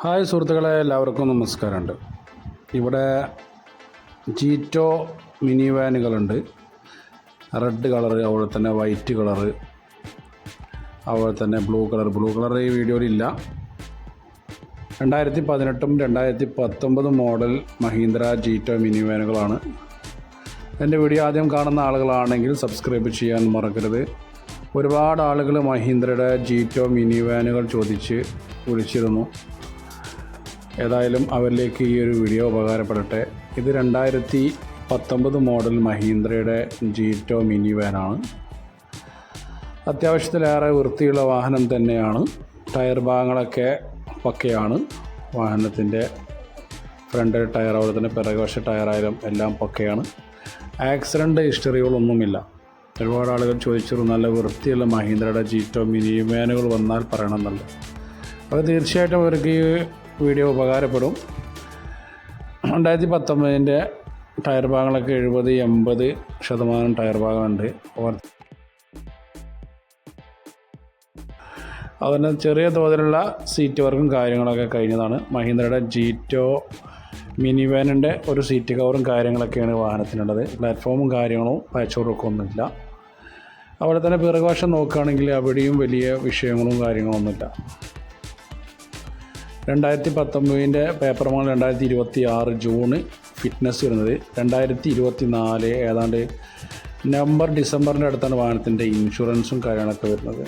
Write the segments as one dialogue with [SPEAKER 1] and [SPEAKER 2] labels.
[SPEAKER 1] Hi സുഹൃത്തുക്കളെ എല്ലാവർക്കും നമസ്കാരമുണ്ട്. ഇവിടെ ജീറ്റോ മിനി വാനുകളുണ്ട്. റെഡ് കളർ അതുപോലെ തന്നെ വൈറ്റ് കളർ അതുപോലെ തന്നെ ബ്ലൂ കളർ. ബ്ലൂ കളർ ഈ വീഡിയോയിലില്ല. രണ്ടായിരത്തി പതിനെട്ടും രണ്ടായിരത്തി പത്തൊമ്പതും മോഡൽ മഹീന്ദ്ര ജീറ്റോ മിനി വാനുകളാണ്. എന്റെ വീഡിയോ ആദ്യം കാണുന്ന ആളുകളാണെങ്കിൽ സബ്സ്ക്രൈബ് ചെയ്യാൻ മറക്കരുത്. ഒരുപാട് ആളുകൾ മഹീന്ദ്രയുടെ ജീറ്റോ മിനി വാനുകൾ ചോദിച്ച് വിളിച്ചിരുന്നു. ഏതായാലും അവരിലേക്ക് ഈ ഒരു വീഡിയോ ഉപകാരപ്പെടട്ടെ. ഇത് രണ്ടായിരത്തി പത്തൊമ്പത് മോഡൽ മഹീന്ദ്രയുടെ ജീറ്റോ മിനി വാനാണ് അത്യാവശ്യത്തിലേറെ വൃത്തിയുള്ള വാഹനം തന്നെയാണ്. ടയർ ഭാഗങ്ങളൊക്കെ പക്കയാണ്. വാഹനത്തിന്റെ ഫ്രണ്ട് ടയർ അതുപോലെ തന്നെ പിറകുവശ ടയറായാലും എല്ലാം പക്കയാണ്. ആക്സിഡന്റ് ഹിസ്റ്ററികളൊന്നുമില്ല ഒരുപാട് ആളുകൾ ചോദിച്ചിരുന്നു നല്ല വൃത്തിയുള്ള മഹീന്ദ്രയുടെ ജീറ്റോ മിനി വാനുകൾ വന്നാൽ പറയണമെന്നല്ല അപ്പോൾ തീർച്ചയായിട്ടും അവർക്ക് ഈ വീഡിയോ ഉപകാരപ്പെടും. രണ്ടായിരത്തി പത്തൊമ്പതിന്റെ ടയർ ഭാഗങ്ങളൊക്കെ എഴുപത് എൺപത് ശതമാനം ടയർ ഭാഗമുണ്ട്. അതുപോലെ ചെറിയ തോതിലുള്ള സീറ്റ് വർക്കും കാര്യങ്ങളൊക്കെ കഴിഞ്ഞതാണ്. മഹീന്ദ്രയുടെ ജീറ്റോ മിനി വാനിന്റെ ഒരു സീറ്റ് കവറും കാര്യങ്ങളൊക്കെയാണ് വാഹനത്തിനുള്ളത്. പ്ലാറ്റ്ഫോമും കാര്യങ്ങളും പാച്ച് വർക്കും ഒന്നുമില്ല അവിടെ തന്നെ പിറകുവശം നോക്കുകയാണെങ്കിൽ അവിടെയും വലിയ വിഷയങ്ങളും കാര്യങ്ങളൊന്നുമില്ല. രണ്ടായിരത്തി പത്തൊമ്പതിന്റെ പേപ്പർ മാൾ രണ്ടായിരത്തി ഇരുപത്തി ആറ് ജൂണ് ഫിറ്റ്നസ് വരുന്നത്. രണ്ടായിരത്തി ഇരുപത്തി നാല് ഏതാണ്ട് നവംബർ ഡിസംബറിന്റെ അടുത്താണ് വാഹനത്തിന്റെ ഇൻഷുറൻസും കാര്യങ്ങളൊക്കെ വരുന്നത്.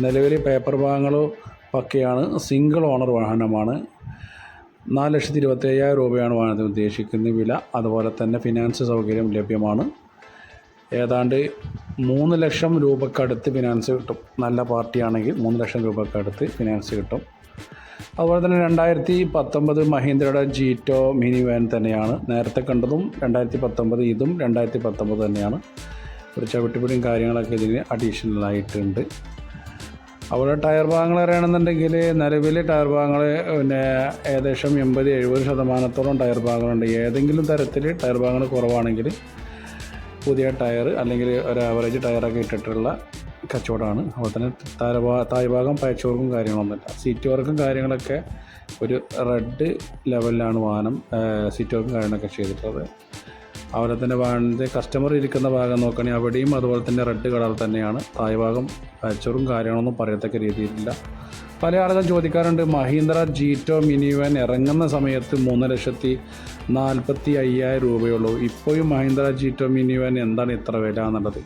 [SPEAKER 1] നിലവിൽ പേപ്പർ ഭാഗങ്ങളും ഒക്കെയാണ് സിംഗിൾ ഓണർ വാഹനമാണ്. നാല് ലക്ഷത്തി ഇരുപത്തി അയ്യായിരം രൂപയാണ് വാഹനത്തിന് ഉദ്ദേശിക്കുന്ന വില. അതുപോലെ തന്നെ ഫിനാൻസ് സൗകര്യം ലഭ്യമാണ്. ഏതാണ്ട് മൂന്ന് ലക്ഷം രൂപക്കടുത്ത് ഫിനാൻസ് കിട്ടും. നല്ല പാർട്ടിയാണെങ്കിൽ മൂന്ന് ലക്ഷം രൂപക്കടുത്ത് ഫിനാൻസ് കിട്ടും. അതുപോലെ തന്നെ രണ്ടായിരത്തി പത്തൊമ്പത് മഹീന്ദ്രയുടെ ജീറ്റോ മിനി വാൻ തന്നെയാണ്. നേരത്തെ കണ്ടതും രണ്ടായിരത്തി പത്തൊമ്പത് ഇതും രണ്ടായിരത്തി പത്തൊമ്പത് തന്നെയാണ്. ഒരു ചവിട്ടിപ്പൊടിയും കാര്യങ്ങളൊക്കെ ഇതിന് അഡീഷണൽ ആയിട്ടുണ്ട്. അവിടെ ടയർ ഭാഗങ്ങൾ അറിയണമെന്നുണ്ടെങ്കിൽ നിലവിൽ ടയർ ഭാഗങ്ങൾ പിന്നെ ഏകദേശം എൺപത് എഴുപത് ശതമാനത്തോളം ടയർ ഭാഗങ്ങളുണ്ട്. ഏതെങ്കിലും തരത്തിൽ ടയർ ഭാഗങ്ങൾ കുറവാണെങ്കിൽ പുതിയ ടയർ അല്ലെങ്കിൽ ഒരു ആവറേജ് ടയറൊക്കെ ഇട്ടിട്ടുള്ള കച്ചവടമാണ്. അതുപോലെ തന്നെ താരഭാ താഴ്ഭാഗം പാച്ച് കാര്യങ്ങളൊന്നുമില്ല സീറ്റ് വർക്കും കാര്യങ്ങളൊക്കെ ഒരു റെഡ് ലെവലിലാണ് വാഹനം സീറ്റ് വർക്കും കാര്യങ്ങളൊക്കെ ചെയ്തിട്ടുള്ളത്. അതുപോലെ തന്നെ വാഹനത്തെ കസ്റ്റമർ ഇരിക്കുന്ന ഭാഗം നോക്കുകയാണെങ്കിൽ അവിടെയും അതുപോലെ തന്നെ റെഡ് കളർ തന്നെയാണ്. താഴ്ഭാഗം പാച്ചറും കാര്യങ്ങളൊന്നും പറയത്തക്ക രീതിയിലില്ല. പല ആളുകൾ ചോദിക്കാറുണ്ട് മഹീന്ദ്ര ജീറ്റോ മിനി വാൻ ഇറങ്ങുന്ന സമയത്ത് മൂന്ന് ലക്ഷത്തി നാൽപ്പത്തി അയ്യായിരം രൂപയുള്ളൂ ഇപ്പോഴും മഹീന്ദ്ര ജീറ്റോ മിനി വാൻ എന്താണ് ഇത്ര വില എന്നുള്ളത്?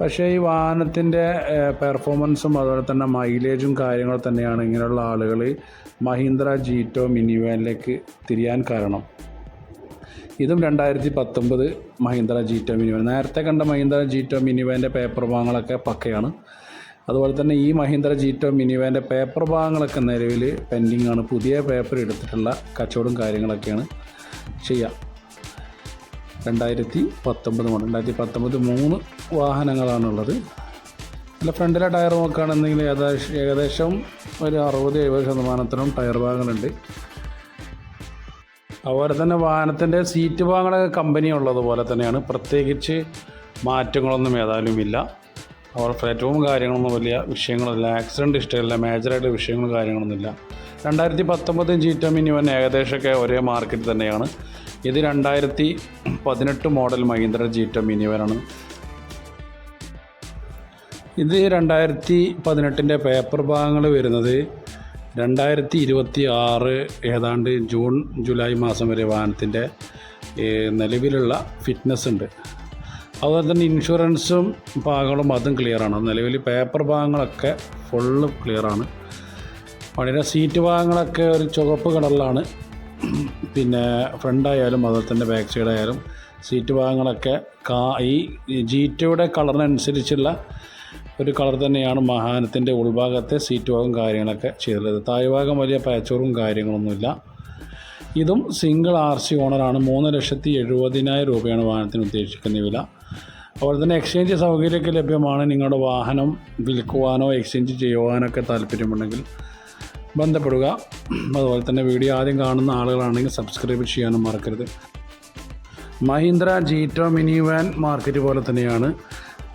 [SPEAKER 1] പക്ഷേ ഈ വാഹനത്തിന്റെ പെർഫോമൻസും അതുപോലെ തന്നെ മൈലേജും കാര്യങ്ങൾ തന്നെയാണ് ഇങ്ങനെയുള്ള ആളുകൾ മഹീന്ദ്ര ജീറ്റോ മിനി വാനിലേക്ക് തിരിയാൻ കാരണം. ഇതും രണ്ടായിരത്തി പത്തൊമ്പത് മഹീന്ദ്ര ജീറ്റോ മിനി വാൻ നേരത്തെ കണ്ട മഹീന്ദ്ര ജീറ്റോ മിനി വാന്റെ പേപ്പർ ഭാഗങ്ങളൊക്കെ പക്കയാണ്. അതുപോലെ തന്നെ ഈ മഹീന്ദ്ര ജീറ്റോ മിനി വാന്റെ പേപ്പർ ഭാഗങ്ങളൊക്കെ നിലവിൽ പെൻഡിങ് ആണ്. പുതിയ പേപ്പർ എടുത്തിട്ടുള്ള കച്ചവടം കാര്യങ്ങളൊക്കെയാണ് ചെയ്യുക രണ്ടായിരത്തി പത്തൊമ്പത് മോഡൽ. രണ്ടായിരത്തി പത്തൊമ്പത് മൂന്ന് വാഹനങ്ങളാണുള്ളത്. അല്ല ഫ്രണ്ടിലെ ടയർ നോക്കുകയാണെന്നുണ്ടെങ്കിൽ ഏകദേശം ഏകദേശം ഒരു അറുപത് എഴുപത് ശതമാനത്തിനും ടയർ ഭാഗങ്ങളുണ്ട്. അതുപോലെ തന്നെ വാഹനത്തിന്റെ സീറ്റ് ഭാഗങ്ങളൊക്കെ കമ്പനി ഉള്ളതുപോലെ തന്നെയാണ്. പ്രത്യേകിച്ച് മാറ്റങ്ങളൊന്നും ഏതായാലും ഇല്ല. അവർ പ്ലാറ്റ്ഫോം കാര്യങ്ങളൊന്നും വലിയ വിഷയങ്ങളില്ല ആക്സിഡന്റ് ഇഷ്ടമില്ല മേജറായിട്ട് വിഷയങ്ങളും കാര്യങ്ങളൊന്നുമില്ല. രണ്ടായിരത്തി പത്തൊമ്പതും ജീറ്റോ മിനി വൻ ഏകദേശമൊക്കെ ഒരേ മാർക്കറ്റ് തന്നെയാണ്. ഇത് രണ്ടായിരത്തി പതിനെട്ട് മോഡൽ മഹീന്ദ്ര ജീറ്റോ മിനി വനാണ് ഇത് രണ്ടായിരത്തി പതിനെട്ടിന്റെ പേപ്പർ ഭാഗങ്ങൾ വരുന്നത് രണ്ടായിരത്തി ഇരുപത്തി ആറ് ഏതാണ്ട് ജൂൺ ജൂലൈ മാസം വരെ വാഹനത്തിന്റെ നിലവിലുള്ള ഫിറ്റ്നസ് ഉണ്ട്. അതുപോലെ തന്നെ ഇൻഷുറൻസും ഭാഗങ്ങളും അതും ക്ലിയറാണ് നിലവിൽ പേപ്പർ ഭാഗങ്ങളൊക്കെ ഫുള്ള് ക്ലിയറാണ് വണ്ടിയുടെ സീറ്റ് ഭാഗങ്ങളൊക്കെ ഒരു ചുവപ്പ് കളറിലാണ്. പിന്നെ ഫ്രണ്ടായാലും അതുപോലെ തന്നെ ബാക്ക് സൈഡായാലും സീറ്റ് ഭാഗങ്ങളൊക്കെ കാ ഈ ജീറ്റയുടെ കളറിനനുസരിച്ചുള്ള ഒരു കളർ തന്നെയാണ് വാഹനത്തിന്റെ ഉൾഭാഗത്തെ സീറ്റ് ഭാഗം കാര്യങ്ങളൊക്കെ ചെയ്തിട്ടുള്ളത്. താഴ്ഭാഗം വലിയ പാച്ചോറും കാര്യങ്ങളൊന്നുമില്ല. ഇതും സിംഗിൾ ആർ സി ഓണറാണ് മൂന്ന് ലക്ഷത്തി എഴുപതിനായിരം രൂപയാണ് വാഹനത്തിന് ഉദ്ദേശിക്കുന്ന വില. അതുപോലെ തന്നെ എക്സ്ചേഞ്ച് സൗകര്യമൊക്കെ ലഭ്യമാണ്. നിങ്ങളുടെ വാഹനം വിൽക്കുവാനോ എക്സ്ചേഞ്ച് ചെയ്യുവാനൊക്കെ താല്പര്യമുണ്ടെങ്കിൽ ബന്ധപ്പെടുക. അതുപോലെ തന്നെ വീഡിയോ ആദ്യം കാണുന്ന ആളുകളാണെങ്കിൽ സബ്സ്ക്രൈബ് ചെയ്യാനും മറക്കരുത്. Mahindra Jeeto mini van market പോലെ തന്നെയാണ്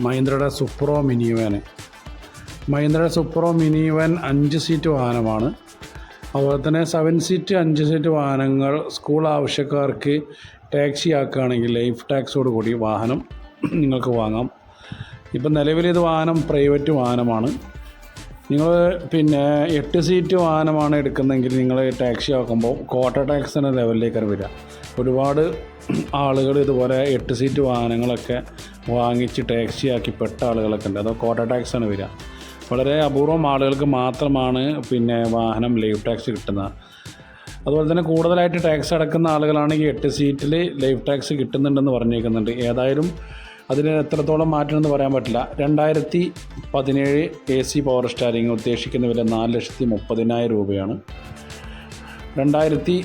[SPEAKER 1] മഹീന്ദ്രയുടെ സുപ്രോ മിനി വാന് മഹീന്ദ്രയുടെ സുപ്രോ മിനി വാൻ അഞ്ച് സീറ്റ് വാഹനമാണ്. അതുപോലെ തന്നെ സെവൻ സീറ്റ് അഞ്ച് സീറ്റ് വാഹനങ്ങൾ സ്കൂൾ ആവശ്യക്കാർക്ക് ടാക്സി ആക്കുകയാണെങ്കിൽ ലൈഫ് ടാക്സോട് കൂടി വാഹനം നിങ്ങൾക്ക് വാങ്ങാം. ഇപ്പം നിലവിൽ ഇത് വാഹനം പ്രൈവറ്റ് വാഹനമാണ്. നിങ്ങൾ പിന്നെ എട്ട് സീറ്റ് വാഹനമാണ് എടുക്കുന്നതെങ്കിൽ നിങ്ങൾ ടാക്സി ആക്കുമ്പോൾ ക്വാട്ടർ ടാക്സ് എന്ന ലെവലിലേക്കാണ് ഒരുപാട് ആളുകൾ ഇതുപോലെ എട്ട് സീറ്റ് വാഹനങ്ങളൊക്കെ വാങ്ങിച്ച് ടാക്സി ആക്കി പെട്ട ആളുകളൊക്കെ ഉണ്ട്. അത് ക്വാട്ടർ ടാക്സ് ആണ് വരിക. വളരെ അപൂർവം ആളുകൾക്ക് മാത്രമാണ് പിന്നെ വാഹനം ലൈഫ് ടാക്സ് കിട്ടുന്നത്. അതുപോലെ തന്നെ കൂടുതലായിട്ട് ടാക്സ് അടക്കുന്ന ആളുകളാണെങ്കിൽ എട്ട് സീറ്റിൽ ലൈഫ് ടാക്സ് കിട്ടുന്നുണ്ടെന്ന് പറഞ്ഞേക്കുന്നുണ്ട്. ഏതായാലും അതിന് എത്രത്തോളം മാറ്റണമെന്ന് പറയാൻ പറ്റില്ല. രണ്ടായിരത്തി പതിനേഴ് എ സി പവർ സ്റ്റാരിങ് ഉദ്ദേശിക്കുന്ന വില നാല് ലക്ഷത്തി മുപ്പതിനായിരം രൂപയാണ്. രണ്ടായിരത്തി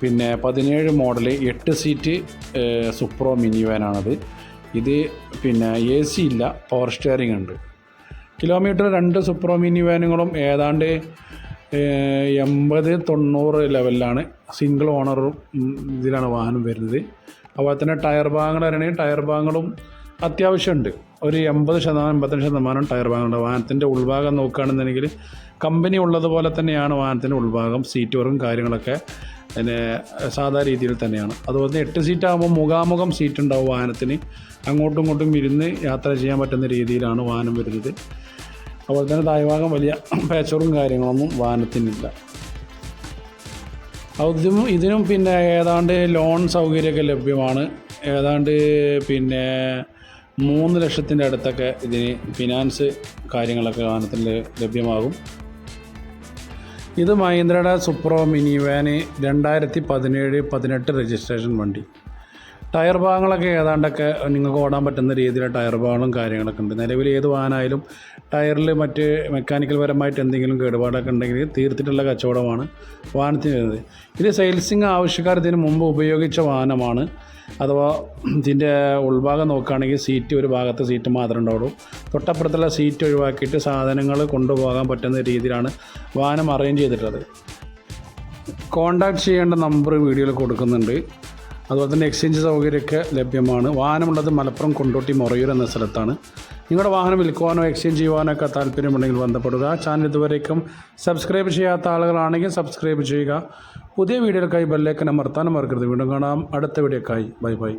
[SPEAKER 1] പിന്നെ പതിനേഴ് മോഡൽ എട്ട് സീറ്റ് സുപ്രോ മിനി വാനാണത് ഇത് പിന്നെ എ സി ഇല്ല പവർ സ്റ്റിയറിംഗ് ഉണ്ട്. കിലോമീറ്റർ രണ്ട് സുപ്രോ മിനി വാനുകളും ഏതാണ്ട് എൺപത് തൊണ്ണൂറ് ലെവലിലാണ് സിംഗിൾ ഓണറും ഇതിലാണ് വാഹനം വരുന്നത്. അതുപോലെ തന്നെ ടയർ ഭാഗങ്ങൾ പറയുകയാണെങ്കിൽ ടയർ ഭാഗങ്ങളും അത്യാവശ്യമുണ്ട്. ഒരു എൺപത് ശതമാനം എൺപത്തഞ്ച് ശതമാനം ടയർ ഭാഗമുണ്ട് വാഹനത്തിന്റെ ഉൾഭാഗം നോക്കുകയാണെന്നുണ്ടെങ്കിൽ കമ്പനി ഉള്ളതുപോലെ തന്നെയാണ് വാഹനത്തിന്റെ ഉൾഭാഗം സീറ്റ് വർക്കും കാര്യങ്ങളൊക്കെ പിന്നെ സാധാ രീതിയിൽ തന്നെയാണ്. അതുപോലെ തന്നെ എട്ട് സീറ്റ് ആകുമ്പോൾ മുഖാമുഖം സീറ്റ് ഉണ്ടാവും വാഹനത്തിന്. അങ്ങോട്ടും ഇങ്ങോട്ടും ഇരുന്ന് യാത്ര ചെയ്യാൻ പറ്റുന്ന രീതിയിലാണ് വാഹനം വരുന്നത്. അതുപോലെ തന്നെ താഴ്ഭാഗം വലിയ പേച്ചറും കാര്യങ്ങളൊന്നും വാഹനത്തിനില്ല. അതും ഇതിനും പിന്നെ ഏതാണ്ട് ലോൺ സൗകര്യമൊക്കെ ലഭ്യമാണ്. ഏതാണ്ട് പിന്നെ മൂന്ന് ലക്ഷത്തിന്റെ അടുത്തൊക്കെ ഇതിന് ഫിനാൻസ് കാര്യങ്ങളൊക്കെ വാഹനത്തിൽ ലഭ്യമാകും. ഇത് മഹീന്ദ്രയുടെ സുപ്രോ മിനി വാന് രണ്ടായിരത്തി പതിനേഴ് പതിനെട്ട് രജിസ്ട്രേഷൻ വണ്ടി. ടയർ ഭാഗങ്ങളൊക്കെ ഏതാണ്ടൊക്കെ നിങ്ങൾക്ക് ഓടാൻ പറ്റുന്ന രീതിയിലെ ടയർ ഭാഗങ്ങളും കാര്യങ്ങളൊക്കെ ഉണ്ട്. നിലവിൽ ഏത് വാഹനമായാലും ടയറിൽ മറ്റ് മെക്കാനിക്കൽ പരമായിട്ട് എന്തെങ്കിലും കേടുപാടൊക്കെ ഉണ്ടെങ്കിൽ തീർത്തിട്ടുള്ള കച്ചവടമാണ് വാഹനത്തിന് വരുന്നത് ഇത് സെയിൽസിങ് ആവശ്യക്കാർ ഇതിന് മുമ്പ് ഉപയോഗിച്ച വാഹനമാണ്. അഥവാ ഇതിന്റെ ഉൾഭാഗം നോക്കുകയാണെങ്കിൽ സീറ്റ് ഒരു ഭാഗത്ത് സീറ്റ് മാത്രമേ ഉണ്ടാവുള്ളൂ. തൊട്ടപ്പുറത്തുള്ള സീറ്റ് ഒഴിവാക്കിയിട്ട് സാധനങ്ങൾ കൊണ്ടുപോകാൻ പറ്റുന്ന രീതിയിലാണ് വാഹനം അറേഞ്ച് ചെയ്തിട്ടുള്ളത്. കോണ്ടാക്ട് ചെയ്യേണ്ട നമ്പർ വീഡിയോയിൽ കൊടുക്കുന്നുണ്ട്. അതുപോലെ തന്നെ എക്സ്ചേഞ്ച് സൗകര്യമൊക്കെ ലഭ്യമാണ്. വാഹനമുള്ളത് മലപ്പുറം കൊണ്ടോട്ടി മൊറയൂർ എന്ന സ്ഥലത്താണ്. നിങ്ങളുടെ വാഹനം വിൽക്കുവാനോ എക്സ്ചേഞ്ച് ചെയ്യുവാനോ ഒക്കെ താല്പര്യമുണ്ടെങ്കിൽ ബന്ധപ്പെടുക. ചാനൽ ഇതുവരേക്കും സബ്സ്ക്രൈബ് ചെയ്യാത്ത ആളുകളാണെങ്കിൽ സബ്സ്ക്രൈബ് ചെയ്യുക. പുതിയ വീഡിയോകൾക്കായി ബെല്ലേക്കൻ അമർത്താനും മറക്കരുത്. വീണ്ടും കാണാം. അടുത്ത വീഡിയോക്കായി. Bye bye